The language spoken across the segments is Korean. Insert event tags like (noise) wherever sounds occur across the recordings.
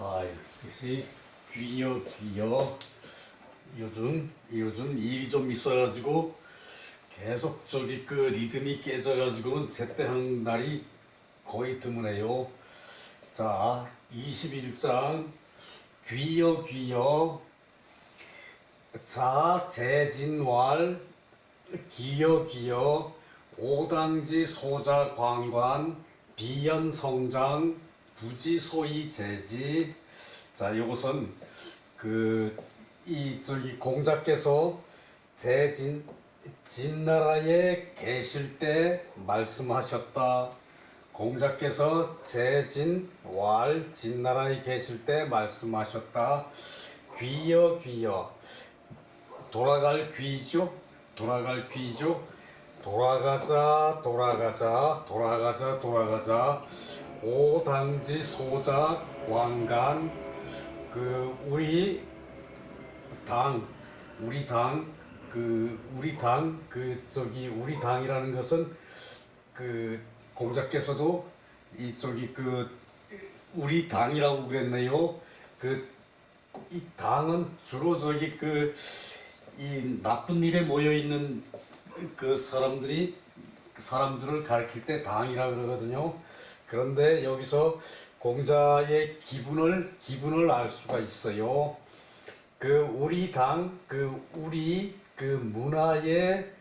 아, 역시 귀여 귀여. 요즘 요즘 일이 좀 있어가지고 계속 저기 그 리듬이 깨져가지고는 제때 한 날이 거의 드무네요. 자, 21장 귀여 귀여. 자, 재진왈 기여 기여 오당지 소자 광관 비연 성장 부지 소이 재지 자 이것은 그 이 저기 공자께서 재진 진나라에 계실 때 말씀하셨다. 공자께서 재진 왈 진나라에 계실 때 말씀하셨다. 귀여 귀여 돌아갈 귀죠. 돌아갈 귀죠. 돌아가자 돌아가자 돌아가자 돌아가자 오당지 소자 광간 그 우리 당 우리 당 그 우리 당 그 저기 우리 당이라는 것은 그 공자께서도 이 저기 그 우리 당이라고 그랬네요. 그 이 당은 주로 저기 그 이 나쁜 일에 모여 있는 그 사람들이 사람들을 가리킬 때 당이라 그러거든요. 그런데 여기서 공자의 기분을 기분을 알 수가 있어요. 그 우리 당, 그 우리 그 문화의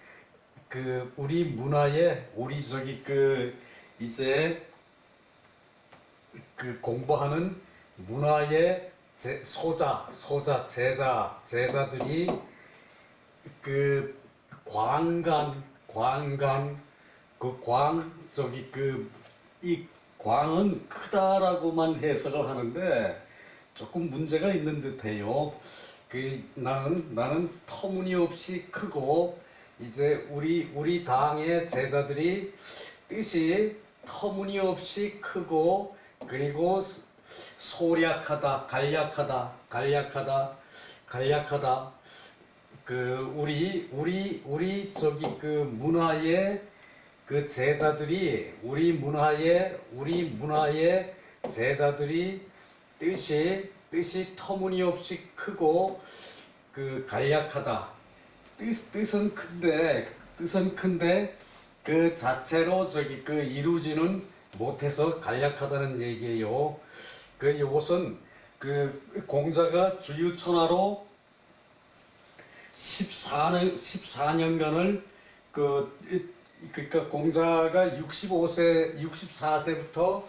그 우리 문화의 우리 저기 그 이제 그 공부하는 문화의 제, 소자, 소자, 제자, 제자들이 그 광간, 광간, 그 광, 저기 그, 이 광은 크다라고만 해석을 하는데 조금 문제가 있는 듯해요. 그 나는 나는 터무니없이 크고 이제 우리 우리 당의 제자들이 뜻이 터무니없이 크고 그리고 소- 소략하다, 간략하다, 간략하다, 간략하다. 그 우리 우리 우리 저기 그 문화의 그 제자들이 우리 문화의 우리 문화의 제자들이 뜻이 뜻이 터무니없이 크고 그 간략하다. 뜻 뜻은 큰데 뜻은 큰데 그 자체로 저기 그 이루지는 못해서 간략하다는 얘기예요. 그 이것은 그 공자가 주유천하로 14년 14년간을 그 이- 그러니까 공자가 65세 64세부터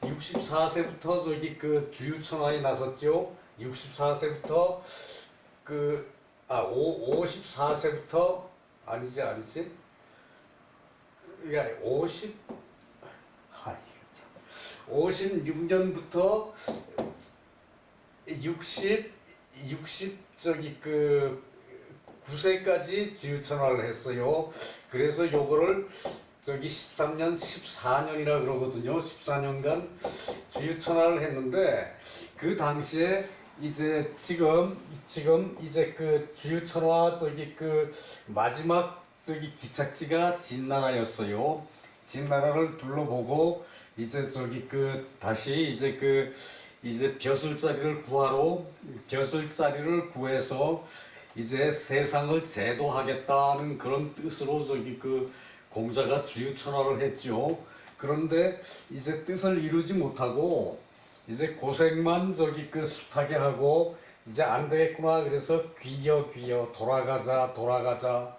64세부터 저기 그 주유천하에 나섰죠. 64세부터 그아 54세부터 아니지 아니지 야 50, 하, 이거 참. 56년부터 60, 60 저기 그 9세까지 주유천화를 했어요. 그래서 요거를 저기 13년, 14년이라 그러거든요. 14년간 주유천화를 했는데 그 당시에 이제 지금 지금 이제 그 주유천화 저기 그 마지막 저기 기착지가 진나라였어요. 진나라를 둘러보고 이제 저기 그 다시 이제 그 이제 벼슬자리를 구하러 벼슬자리를 구해서 이제 세상을 제도하겠다는 그런 뜻으로 저기 그 공자가 주유천하를 했죠. 그런데 이제 뜻을 이루지 못하고 이제 고생만 저기 그 숱하게 하고 이제 안 되겠구나. 그래서 귀여 귀여 돌아가자 돌아가자.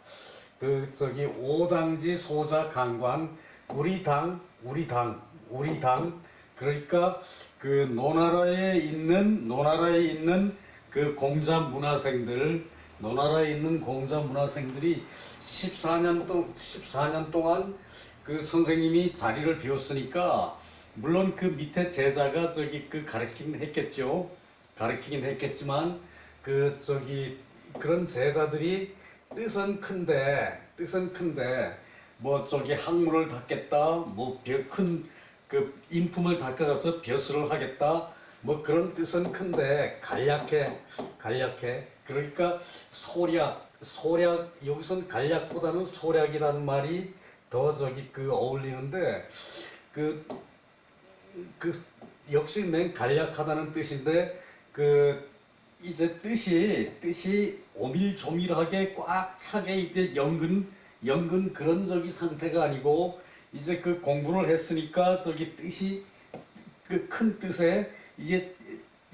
그 저기 오당지 소자 강관 우리 당 우리 당 우리 당. 그러니까 그 노나라에 있는 노나라에 있는 그 공자 문화생들 노나라에 있는 공자 문화생들이 14년 동 14년 동안 그 선생님이 자리를 비웠으니까 물론 그 밑에 제자가 저기 그 가르치긴 했겠죠. 가르치긴 했겠지만 그 저기 그런 제자들이 뜻은 큰데 뜻은 큰데 뭐 저기 학문을 닦겠다 뭐큰그 인품을 닦아가서 벼슬을 하겠다 뭐 그런 뜻은 큰데 간략해 간략해. 그러니까 소략 소략 여기선 간략보다는 소략이라는 말이 더 저기 그 어울리는데 그 그 역시 맨 간략하다는 뜻인데 그 이제 뜻이 뜻이 오밀조밀하게 꽉 차게 이제 연근 연근 그런 저기 상태가 아니고 이제 그 공부를 했으니까 저기 뜻이 그 큰 뜻에 이게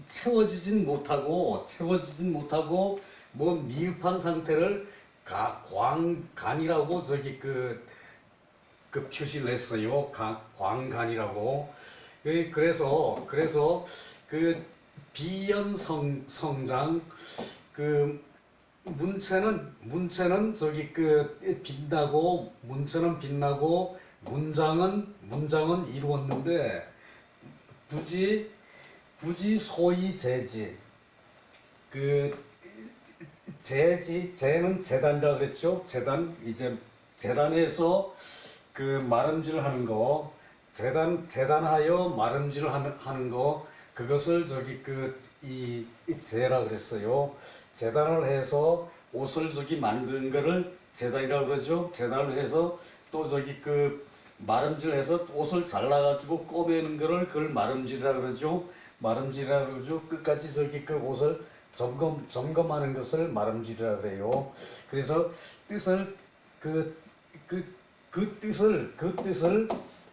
채워지진 못하고 채워지진 못하고 뭐 미흡한 상태를 가, 광 간이라고 저기 그, 그 표시를 했어요. 가, 광간이라고. 그- 그래서 그래서 그 비연 성 성장 그 문체는 문체는 저기 그 빛나고 문체는 빛나고 문장은 문장은 이루었는데 굳이 굳이 소위 재지. 그 재지 재는 재단이라 그랬죠. 재단 이제 재단에서 그 마름질 하는 거. 재단 재단하여 마름질 하는 하는 거. 그것을 저기 그이 재라 그랬어요. 재단을 해서 옷을 저기 만드는 거를 재단이라 그러죠. 재단을 해서 또 저기 그 마름질해서 옷을 잘라가지고 꼬매는 거를 그걸 마름질이라 그러죠. 마름질이라 그러죠. 끝까지 저기 그 옷을 점검 점검하는 것을 마름질이라 그래요. 그래서 뜻을 그그 그 뜻을 그 뜻을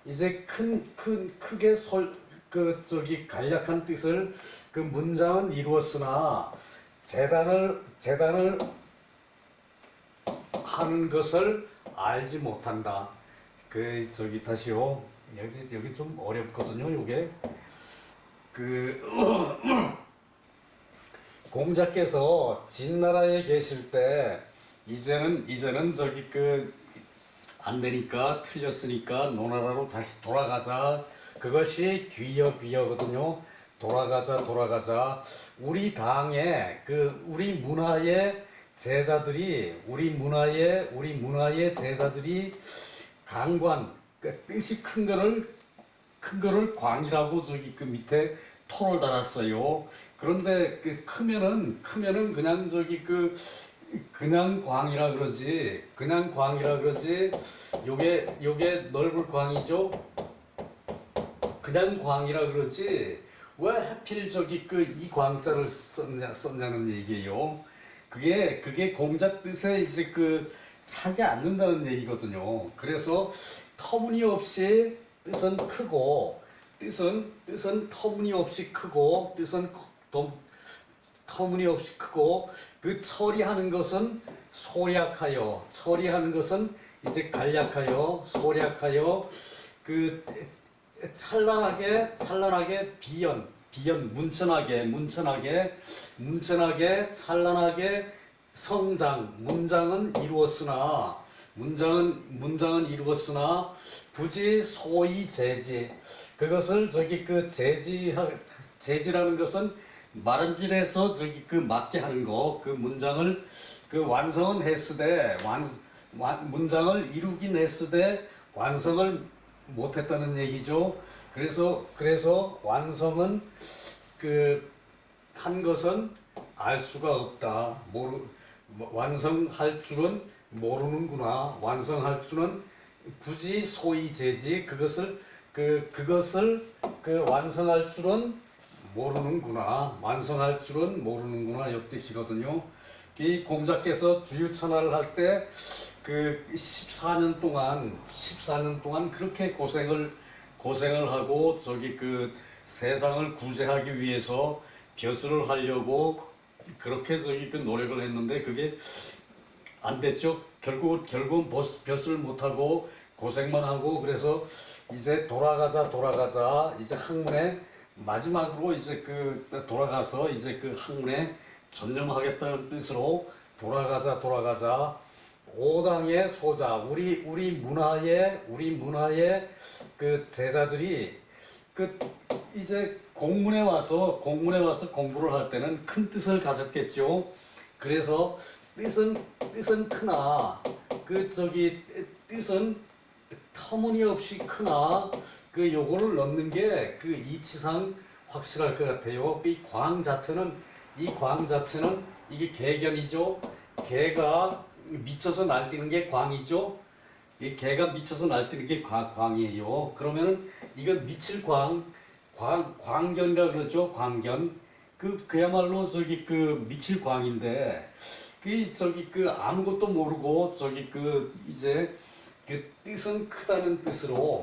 이제 큰 큰 크게 솔그 저기 간략한 뜻을 그 문장은 이루었으나 재단을 재단을 하는 것을 알지 못한다. 그 저기 다시요. 여기 여기 좀 어렵거든요. 요게 그 (clears throat) 공자께서 진나라에 계실 때 이제는 이제는 저기 그 안 되니까 틀렸으니까 노나라로 다시 돌아가자. 그것이 귀여 귀여거든요. 돌아가자 돌아가자. 우리 당의 그 우리 문화의 제자들이 우리 문화의 우리 문화의 제자들이 강관 그 뜻이 큰 거를 큰 거를 광이라고 저기 그 밑에 토를 달았어요. 그런데 그 크면은 크면은 그냥 저기 그 그냥 광이라 그러지 그냥 광이라 그러지 요게 요게 넓을 광이죠. 그냥 광이라 그러지 왜 하필 저기 그 이 광자를 썼냐 썼냐는 얘기예요. 그게 그게 공자 뜻에 이제 그 차지 않는다는 얘기거든요. 그래서 터무니없이 뜻은 크고 뜻은 뜻은 터무니없이 크고 뜻은 터무니없이 크고 그 처리하는 것은 소략하여 처리하는 것은 이제 간략하여 소략하여 그 찬란하게 찬란하게 비연 비연 문천하게 문천하게 문천하게 찬란하게 성장 문장은 이루었으나 문장은 문장은 이루었으나 부지 소위 재지 그것을 저기 그 재지 재지라는 것은 마름질해서 저기 그 맞게 하는 거 그 문장을 그 완성은 했으되 완, 완 문장을 이루긴 했으되 완성을 못했다는 얘기죠. 그래서 그래서 완성은 그 한 것은 알 수가 없다. 모르 뭐, 완성할 줄은 모르는구나. 완성할 줄은 굳이 소위 재지 그것을 그 그것을 그 완성할 줄은 모르는구나. 완성할 줄은 모르는구나. 이 뜻이거든요. 이 공자께서 주유천하를 할 때 그 14년 동안 14년 동안 그렇게 고생을 고생을 하고 저기 그 세상을 구제하기 위해서 벼슬을 하려고 그렇게 저기 그 노력을 했는데 그게 안 됐죠. 결국 결국 벼슬을 못 하고 고생만 하고 그래서 이제 돌아가자 돌아가자 이제 학문에 마지막으로 이제 그 돌아가서 이제 그 학문에 전념하겠다는 뜻으로 돌아가자 돌아가자 오당의 소자 우리 우리 문화의 우리 문화의 그 제자들이 그 이제 공문에 와서 공문에 와서 공부를 할 때는 큰 뜻을 가졌겠죠. 그래서 뜻은 뜻은 크나 그 저기 뜻은 터무니없이 크나 그 요거를 넣는 게 그 이치상 확실할 것 같아요. 이 광 자체는 이 광 자체는 이게 개견이죠. 개가 미쳐서 날뛰는 게 광이죠. 이 개가 미쳐서 날뛰는 게 광, 광이에요. 그러면은 이건 미칠 광 광, 광견이라 그러죠. 광견. 그 그야말로 저기 그 미칠 광인데 그 저기 그 아무것도 모르고 저기 그 이제 그 뜻은 크다는 뜻으로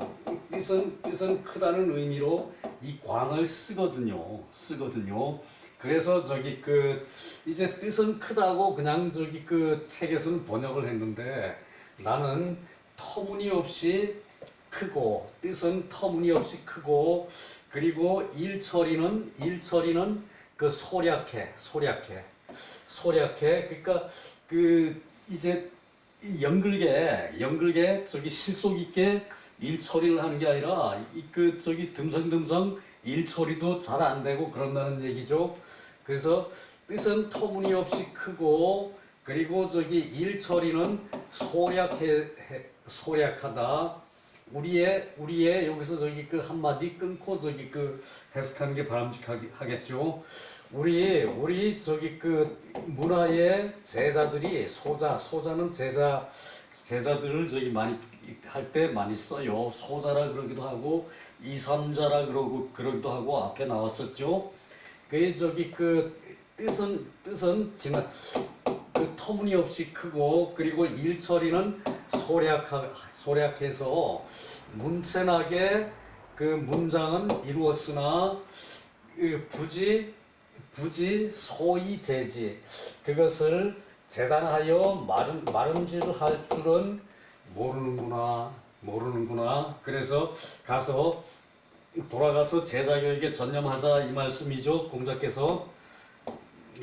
뜻은 뜻은 크다는 의미로 이 광을 쓰거든요. 쓰거든요. 그래서 저기 그 이제 뜻은 크다고 그냥 저기 그 책에서는 번역을 했는데 나는 터무니없이 크고 뜻은 터무니없이 크고 그리고 일 처리는 일 처리는 그 소략해 소략해 소략해 그러니까 그 이제 이 연글게 연글게 저기 실속 있게 일 처리를 하는 게 아니라 이 그 저기 듬성듬성 일 처리도 잘 안 되고 그런다는 얘기죠. 그래서 뜻은 터무니없이 크고 그리고 저기 일 처리는 소략해 해- 소략하다. 우리의 우리의 여기서 저기 그 한마디 끊고 저기 그 해석하는 게 바람직하겠죠. 우리 우리 저기 그 문화의 제자들이 소자 소자는 제자 제자들을 저기 많이 할 때 많이 써요. 소자라 그러기도 하고 이삼자라 그러고 그러기도 하고 앞에 나왔었죠. 그 저기 그 뜻은 뜻은 지나 그 터무니없이 크고 그리고 일처리는 소략하 소략해서 문채나게 그 문장은 이루었으나 그 부지 부지 소위 제지. 그것을 재단하여 마름 마름질할 줄은 모르는구나 모르는구나. 그래서 가서 돌아가서 제자교육에 전념하자 이 말씀이죠. 공자께서.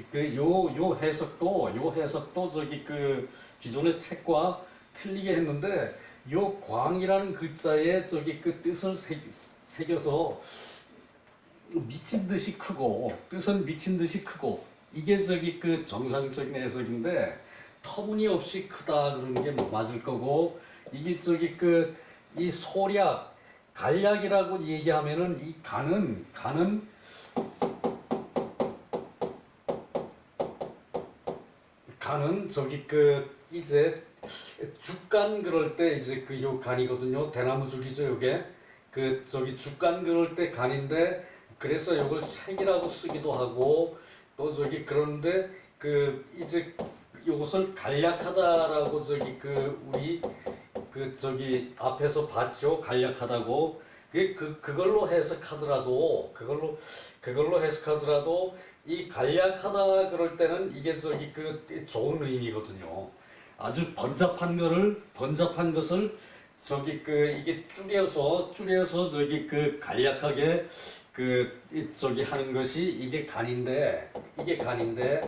그요요 해석도 요 해석도 저기 그 기존의 책과 틀리게 했는데 요 광이라는 글자에 저기 그 뜻을 새, 새겨서 미친 듯이 크고 뜻은 미친 듯이 크고 이게 저기 그 정상적인 해석인데 터무니없이 크다 그러는 게 맞을 거고 이게 저기 그 이 소략 간략이라고 얘기하면은 이 간은 간은 간은 저기 그 이제 죽간 그럴 때 이제 그 요 간이거든요. 대나무 죽이죠 요게. 그 저기 죽간 그럴 때 간인데 그래서 요걸 책이라고 쓰기도 하고 또 저기 그런데 그 이제 요것을 간략하다라고 저기 그 우리 그 저기 앞에서 봤죠? 간략하다고. 그, 그 그걸로 해석하더라도 그걸로 그걸로 해석하더라도 이 간략하다 그럴 때는 이게 저기 그 좋은 의미거든요. 아주 번잡한 거를 번잡한 것을 저기 그 이게 줄여서 줄여서 저기 그 간략하게 그이 저기 하는 것이 이게 간인데 이게 간인데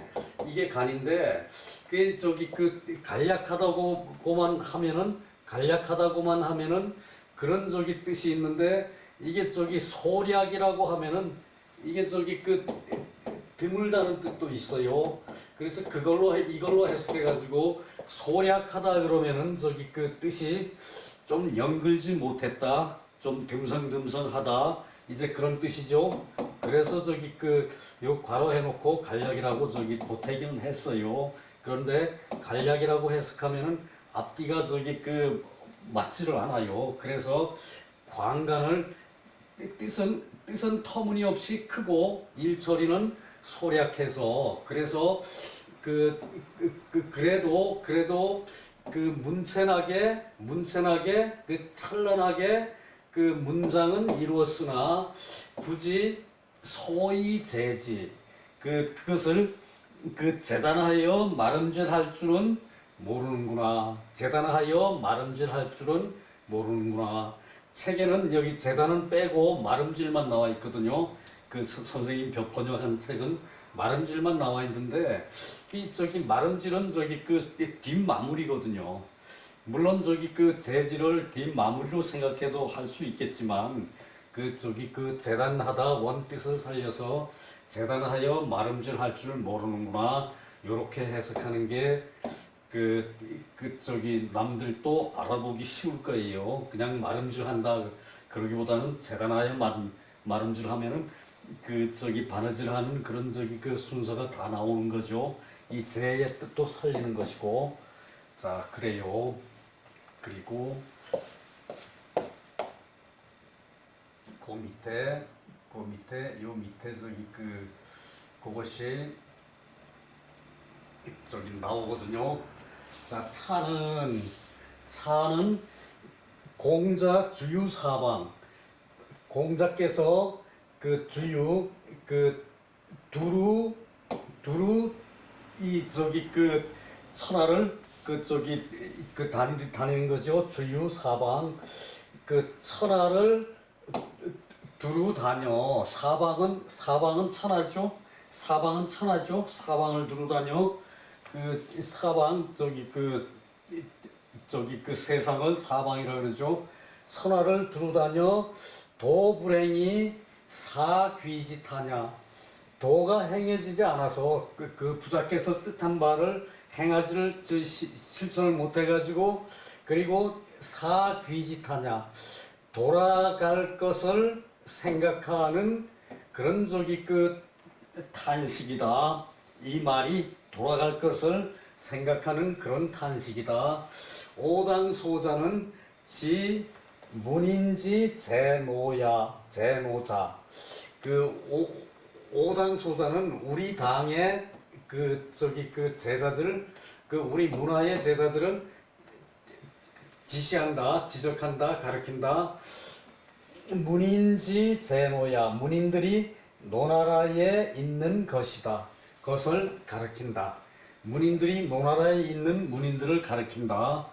이게 간인데 그 저기 그 간략하다고만 하면은 간략하다고만 하면은 그런 저기 뜻이 있는데 이게 저기 소략이라고 하면은 이게 저기 그 드물다는 뜻도 있어요. 그래서 그걸로 해- 이걸로 해석해 가지고 소략하다 그러면은 저기 그 뜻이 좀 연글지 못했다, 좀 듬성듬성하다 이제 그런 뜻이죠. 그래서 저기 그요 괄호 해놓고 간략이라고 저기 보태기는 했어요. 그런데 간략이라고 해석하면은 앞뒤가 저기 그 맞지를 않아요. 그래서 광간을 뜻은 뜻은 터무니없이 크고 일처리는 소략해서 그래서 그, 그, 그 그래도 그래도 그 문채나게 문채나게 그 찬란하게 그 문장은 이루었으나 굳이 소위 제지 그 그것을 그 재단하여 마름질할 줄은 모르는구나. 재단하여 마름질할 줄은 모르는구나. 책에는 여기 재단은 빼고 마름질만 나와 있거든요. 그 서- 선생님 벽 번역한 책은 마름질만 나와 있는데 이 저기 마름질은 저기 그 뒷마무리거든요 물론 저기 그 재질을 뒷마무리로 생각해도 할 수 있겠지만 그 저기 그 재단하다 원 뜻을 살려서 재단하여 마름질할 줄 모르는구나 요렇게 해석하는 게 그, 그 저기 남들도 알아보기 쉬울 거예요. 그냥 마름질한다 그러기보다는 재단하여 마름, 마름질하면은 그 저기 바느질하는 그런 저기 그 순서가 다 나오는 거죠. 이 재의 뜻도 살리는 것이고 자 그래요. 그리고 그 밑에 그 밑에 요 밑에 저기 그 그것이 저기 나오거든요. 자 차는 차는 공자 주유 사방 공자께서 그 주유 그 두루 두루 이 저기 그 천하를 그 저기 그 다니 다니는 거죠 주유 사방. 그 천하를 두루 다녀. 사방은 사방은 천하죠. 사방은 천하죠. 사방을 두루 다녀. 그 사방 저기 그 저기 그 세상을 사방이라 그러죠. 천하를 두루 다녀. 도불행이 사귀짓하냐. 도가 행해지지 않아서 그, 그 부자께서 뜻한 바를 행하지를 실천을 못 해가지고 그리고 사귀짓하냐 돌아갈 것을 생각하는 그런 저기 그 탄식이다. 이 말이 돌아갈 것을 생각하는 그런 탄식이다. 오당소자는 지 문인지 제노야 제노자. 그 오, 오당 소자는 우리 당의 그 저기 그 제자들 그 우리 문화의 제자들은 지시한다 지적한다 가르친다. 문인지 제노야 문인들이 노나라에 있는 것이다. 그것을 가르친다. 문인들이 노나라에 있는 문인들을 가르친다.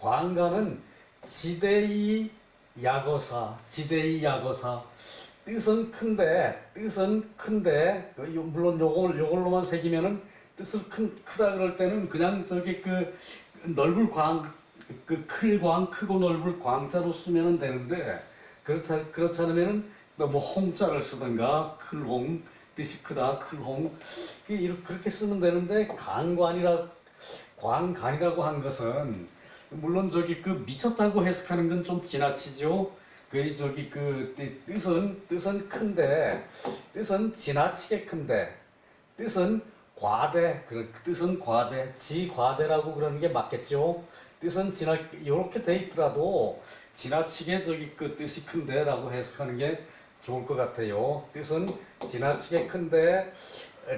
광가는 지대의 야거사 지대의 야거사 뜻은 큰데 뜻은 큰데 그 요- 물론 요걸 요걸로만 새기면은 뜻을 큰 크다 그럴 때는 그냥 저기 그 넓을 광그 클광 크고 넓을 광자로 쓰면은 되는데 그렇다 그렇지 않으면은 뭐 홍자를 쓰든가 클홍 뜻이 크다 클홍 그 이렇게 그렇게 쓰면 되는데 강관이라 광간이라고 한 것은 물론 저기 그 미쳤다고 해석하는 건 좀 지나치죠. 그 저기 그 뜻- 뜻은 뜻은 큰데 뜻은 지나치게 큰데 뜻은 과대 그 뜻은 과대 지과대라고 그러는 게 맞겠죠. 뜻은 지나 이렇게 돼 있더라도 지나치게 저기 그 뜻이 큰데라고 해석하는 게 좋을 것 같아요. 뜻은 지나치게 큰데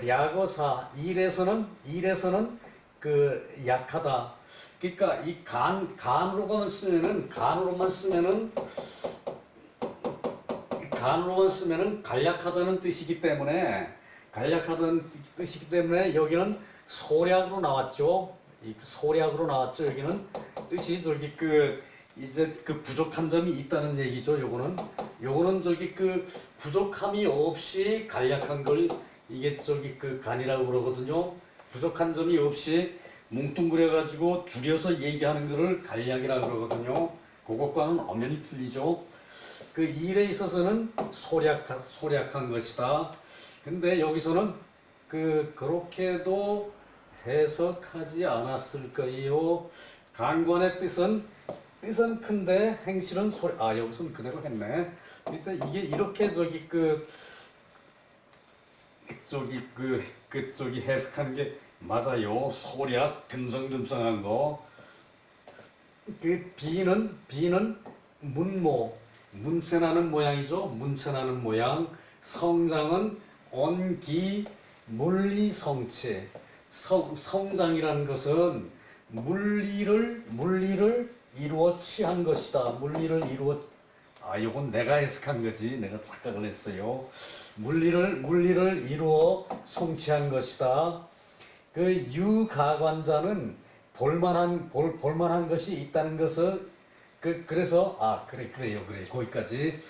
랴거사 일에서는 일에서는 그 약하다. 그러니까 이 간 간으로만 쓰면은 간으로만 쓰면은 간으로만 쓰면은 간략하다는 뜻이기 때문에 간략하다는 뜻이기 때문에 여기는 소략으로 나왔죠. 이 소략으로 나왔죠. 여기는 뜻이 저기 그 이제 그 부족한 점이 있다는 얘기죠. 요거는 요거는 저기 그 부족함이 없이 간략한 걸 이게 저기 그 간이라고 그러거든요. 부족한 점이 없이 뭉뚱그려 가지고 줄여서 얘기하는 거를 간략이라 그러거든요. 그것과는 엄연히 틀리죠. 그 일에 있어서는 소략한 소략한 것이다. 근데 여기서는 그 그렇게도 해석하지 않았을 거예요. 간관의 뜻은 뜻은 큰데 행실은 소리. 아 여기서는 그대로 했네. 그래서 이게 이렇게 저기 그 저기 그 그쪽이 해석하는 게 맞아요. 소략 듬성듬성한 거. 그 비는 비는 문모 문체나는 모양이죠. 문체나는 모양. 성장은 온기 물리 성체. 성, 성장이라는 것은 물리를 물리를 이루어 취한 것이다. 물리를 이루어 아, 이건 내가 해석한 거지. 내가 착각을 했어요. 물리를 물리를 이루어 성취한 것이다. 그 유가관자는 볼만한 볼 볼만한 것이 있다는 것을 그 그래서 아 그래 그래요 그래 거기까지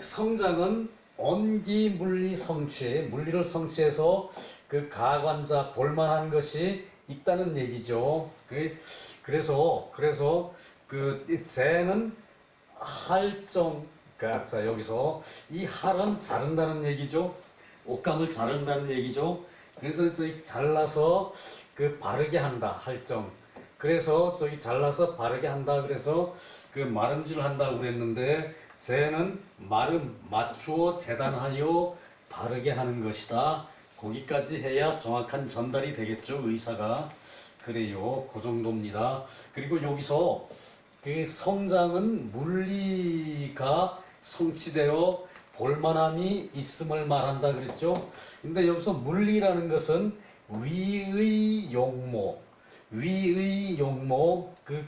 성장은 온기 물리 성취 물리를 성취해서 그 가관자 볼만한 것이 있다는 얘기죠. 그 그래서 그래서 그 재는 할정 그러니까 자 여기서 이 할은 자른다는 얘기죠. 옷감을 자른다는 얘기죠. 그래서 저기 잘라서 그 바르게 한다 할정. 그래서 저기 잘라서 바르게 한다 그래서 그 마름질 한다고 그랬는데 쟤는 마름 맞추어 재단하여 바르게 하는 것이다. 거기까지 해야 정확한 전달이 되겠죠 의사가 그래요 그 정도입니다. 그리고 여기서 그 성장은 물리가 성취되어 볼만함이 있음을 말한다 그랬죠. 근데 여기서 물리라는 것은 위의 용모, 위의 용모 그,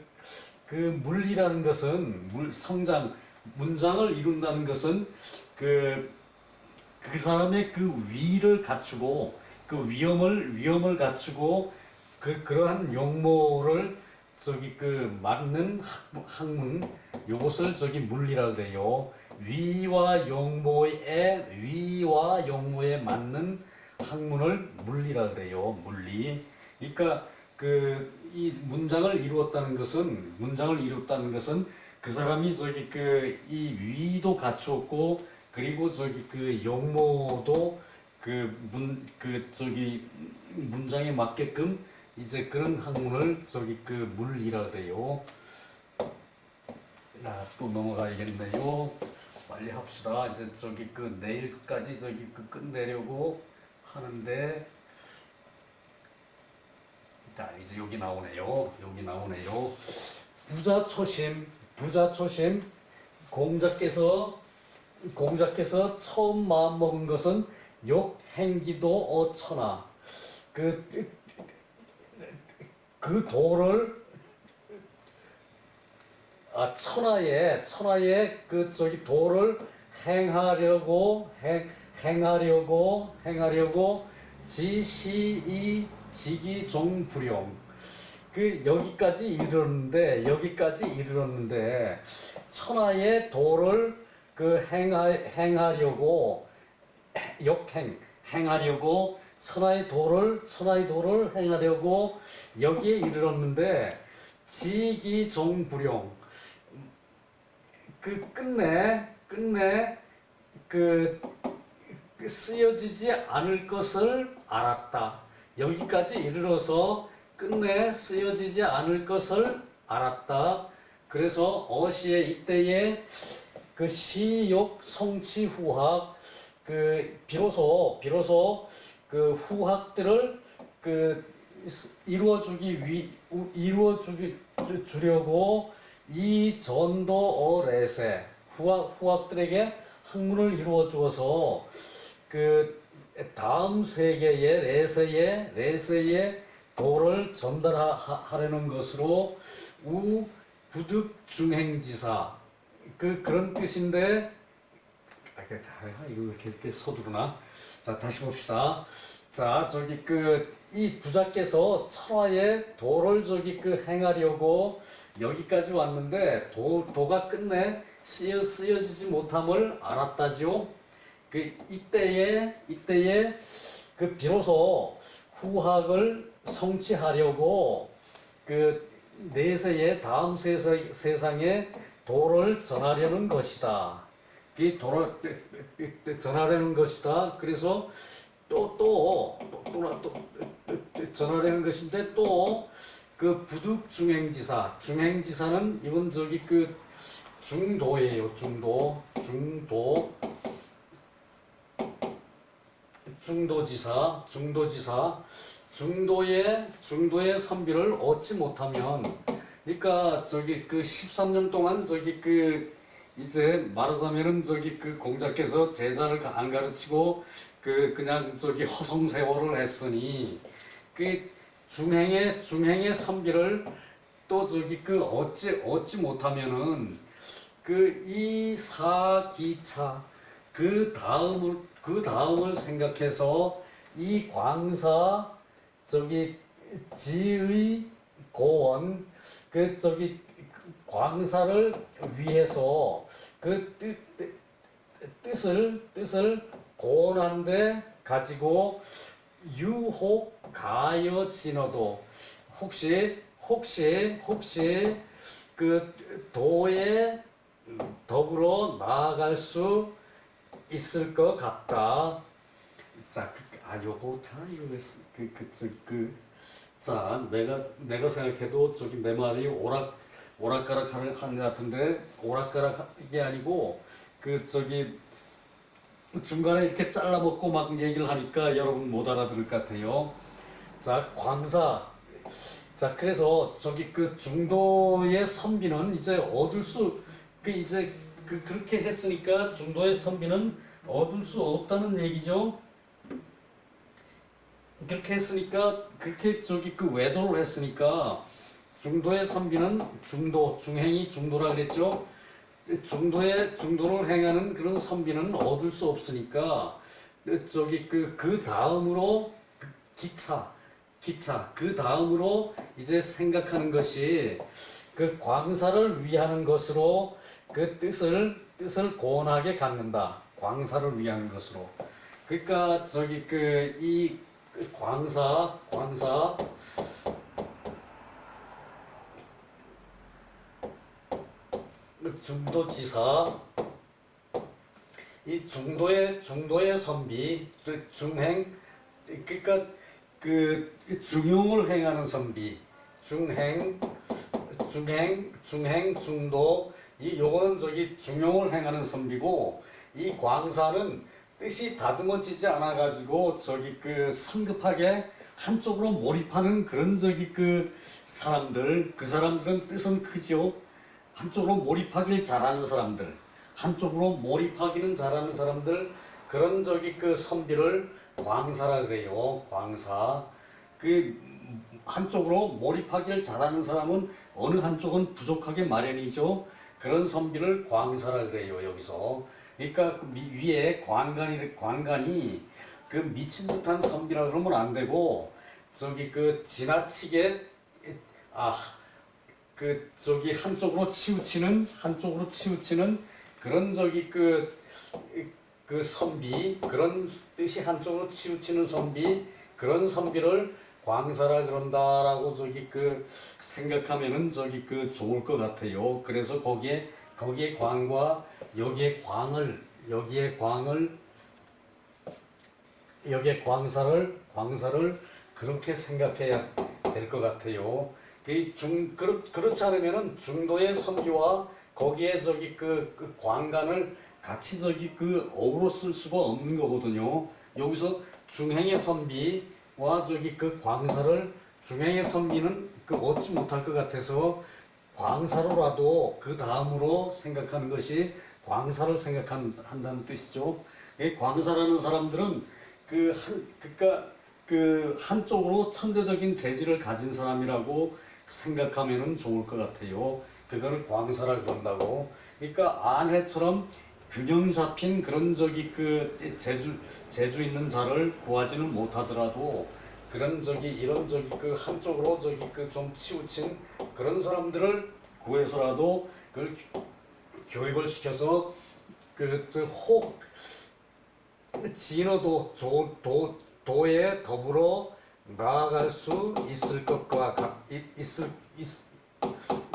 그 물리라는 것은 물, 성장 문장을 이룬다는 것은 그, 그 사람의 그 위를 갖추고 그 위험을 위험을 갖추고 그 그러한 용모를 저기 그 맞는 학- 학문 요것을 저기 물리라 그래요. 위와 용모의 위와 용모에 맞는 학문을 물리라 그래요. 물리. 그러니까 그 이 문장을 이루었다는 것은 문장을 이뤘다는 것은 그 사람이 저기 그 이 위도 갖추었고 그리고 저기 그 용모도 그 문 그 저기 문장에 맞게끔 이제 그런 학문을 저기 그 물리라 그래요. 자, 또 넘어가야겠네요. 빨리 합시다. 이제 저기 그 내일까지 저기 그 끝내려고 하는데 자, 이제 여기 나오네요. 여기 나오네요. 부자 초심, 부자 초심 공자께서 공자께서 처음 마음 먹은 것은 욕 행기도 어천하 그, 그 도를 아, 천하에 천하에 그 저기 도를 행하려고 행 행하려고 행하려고 지시이 지기종불용 그 여기까지 이르렀는데 여기까지 이르렀는데 천하의 도를 그 행하 행하려고 역행 행하려고 천하의 도를 천하의 도를 행하려고 여기에 이르렀는데 지기종불용 그 끝내 끝내 그, 그 쓰여지지 않을 것을 알았다. 여기까지 이르러서 끝내 쓰여지지 않을 것을 알았다. 그래서 어시의 이때에 그 시욕 성취 후학 그 비로소 비로소 그 후학들을 그 이루어주기 위 이루어주기 주- 주려고 이 전도 어레세 후학 후학들에게 학문을 이루어 주어서 그 다음 세계의 레세의 레세의 도를 전달하려는 것으로 우 부득 중행지사 그 그런 뜻인데 아, 그, 아, 이거 이렇게 서두르나? 자 다시 봅시다. 자 저기 그 이 부자께서 천하에 도를 저기 그 행하려고 여기까지 왔는데 도 도가 끝내 쓰여 쓰여지지 못함을 알았다지요. 그 이때에 이때에 그 비로소 후학을 성취하려고 그 내세의 다음 세상, 세상에 도를 전하려는 것이다. 이 도를 전하려는 것이다. 그래서 또또또또 전하려는 것인데 또 그 부득 중행지사 중행지사는 이건 저기 그 중도예요. 중도 중도 중도지사 중도지사 중도의 중도의 선비를 얻지 못하면 그러니까 저기 그 13년 동안 저기 그 이제 말하자면은 저기 그 공자께서 제자를 안 가르치고 그 그냥 저기 허송세월을 했으니 그 중행의 중행의 선비를 또 저기 그 얻지 얻지 못하면은 그 이사기차 그 다음을 그 다음을 생각해서 이 광사 저기 지의 고원 그 저기 광사를 위해서 그 뜻, 뜻, 뜻을 뜻을 고원한데 가지고 유혹 가여 진어도 혹시 혹시 혹시 그 도에 더불어 나아갈 수 있을 것 같다. 자, 그, 아 요거 다 이거 그그그 자, 내가 내가 생각해도 저기 내 말이 오락 오락가락 하는 것 같은데 오락가락이 아니고 그 저기 중간에 이렇게 잘라먹고 막 얘기를 하니까 여러분 못 알아들을 것 같아요. 자, 광사. 자, 그래서 저기 그 중도의 선비는 이제 얻을 수, 그 이제 그, 그렇게 했으니까 중도의 선비는 얻을 수 없다는 얘기죠. 그렇게 했으니까 그렇게 저기 그 외도를 했으니까 중도의 선비는 중도 중행이 중도라 그랬죠. 중도의 중도를 행하는 그런 선비는 얻을 수 없으니까 그 저기 그 그 다음으로 그 기차 기차 그 다음으로 이제 생각하는 것이 그 광사를 위하는 것으로 그 뜻을 뜻을 고온하게 갖는다. 광사를 위한 것으로. 그러니까 저기 그 이 광사 광사 그 중도지사 이 중도의 중도의 선비 중- 중행 그러니까 그 중용을 행하는 선비 중행 중행 중행 중도. 이 요거는 저기 중용을 행하는 선비고 이 광사는 뜻이 다듬어지지 않아 가지고 저기 그 성급하게 한쪽으로 몰입하는 그런 저기 그 사람들 그 사람들은 뜻은 크죠 한쪽으로 몰입하길 잘하는 사람들 한쪽으로 몰입하기는 잘하는 사람들 그런 저기 그 선비를 광사라 그래요. 광사. 그 한쪽으로 몰입하기를 잘하는 사람은 어느 한쪽은 부족하게 마련이죠. 그런 선비를 광사라 그래요 여기서. 그러니까 그 미- 위에 관간이 관간이 그 미친 듯한 선비라 그러면 안 되고 저기 그 지나치게 아 그 저기 한쪽으로 치우치는 한쪽으로 치우치는 그런 저기 그그 선비 그런 뜻이 한쪽으로 치우치는 선비 그런 선비를 광사라 그런다라고 저기 그 생각하면은 저기 그 좋을 것 같아요. 그래서 거기에 거기에 광과 여기에 광을 여기에 광을 여기에 광사를 광사를 그렇게 생각해야 될 것 같아요. 그중 그렇 그렇지 않으면은 중도의 선비와 거기에 저기 그, 그 광간을 같이 저기 그 어우러 쓸 수가 없는 거거든요. 여기서 중행의 선비 와 저기 그 광사를 중행의 선비는 그 얻지 못할 것 같아서 광사로라도 그 다음으로 생각하는 것이 광사를 생각한다는 뜻이죠. 이 광사라는 사람들은 그 한 그러니까 그 한쪽으로 천재적인 재질을 가진 사람이라고 생각하면은 좋을 것 같아요. 그거를 광사라 그런다고. 그러니까 안해처럼 균형 잡힌 그런 저기 그 재주 재주 있는 자를 구하지는 못하더라도 그런 저기 이런 저기 그 한쪽으로 저기 그 좀 치우친 그런 사람들을 구해서라도 그 교육을 시켜서 그저혹 진호도 조, 도, 도에 더불어 나아갈 수 있을 것과 있을 있,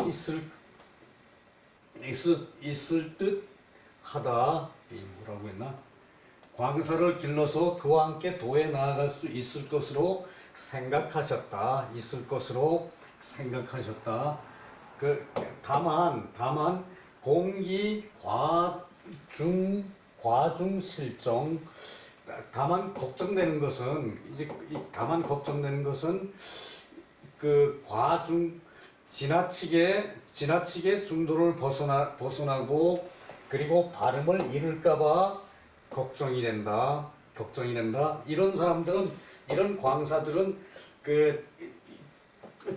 있을 있을 있을 듯 하다 이 뭐라고 했나? 광사를 길러서 그와 함께 도에 나아갈 수 있을 것으로 생각하셨다. 있을 것으로 생각하셨다. 그 다만 다만 공기 과중 과중 실정 다만 걱정되는 것은 이제 이 다만 걱정되는 것은 그 과중 지나치게 지나치게 중도를 벗어나 벗어나고 그리고 발음을 잃을까봐 걱정이 된다 걱정이 된다. 이런 사람들은 이런 광사들은 그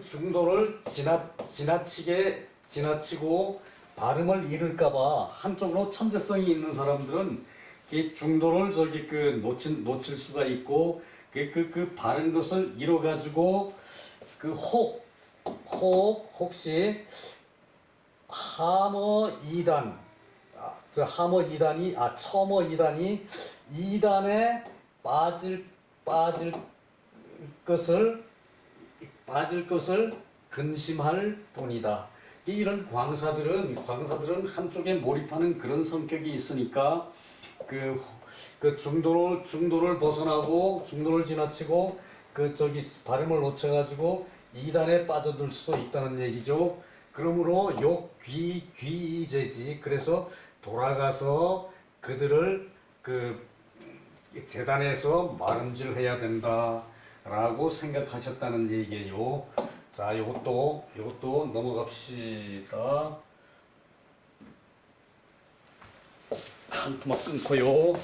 중도를 지나 지나치게 지나치고 발음을 잃을까봐 한쪽으로 천재성이 있는 사람들은 이 중도를 저기 그 놓칠 놓칠 수가 있고 그그 그 바른 것을 잃어 가지고 그혹혹 혹시 하머 이단아, 저 하머 이단이 아 처머 이단이이단에 빠질 빠질 것을 빠질 것을 근심할 뿐이다. 이런 광사들은 광사들은 한쪽에 몰입하는 그런 성격이 있으니까 그, 그 중도를 중도를 벗어나고 중도를 지나치고 그 저기 발음을 놓쳐 가지고 이단에 빠져들 수도 있다는 얘기죠. 그러므로 욕귀 귀제지 그래서 돌아가서 그들을 그 재단에서 마름질해야 된다라고 생각하셨다는 얘기예요. 자, 이것도 이것도 넘어갑시다. 한 토막 끊고요.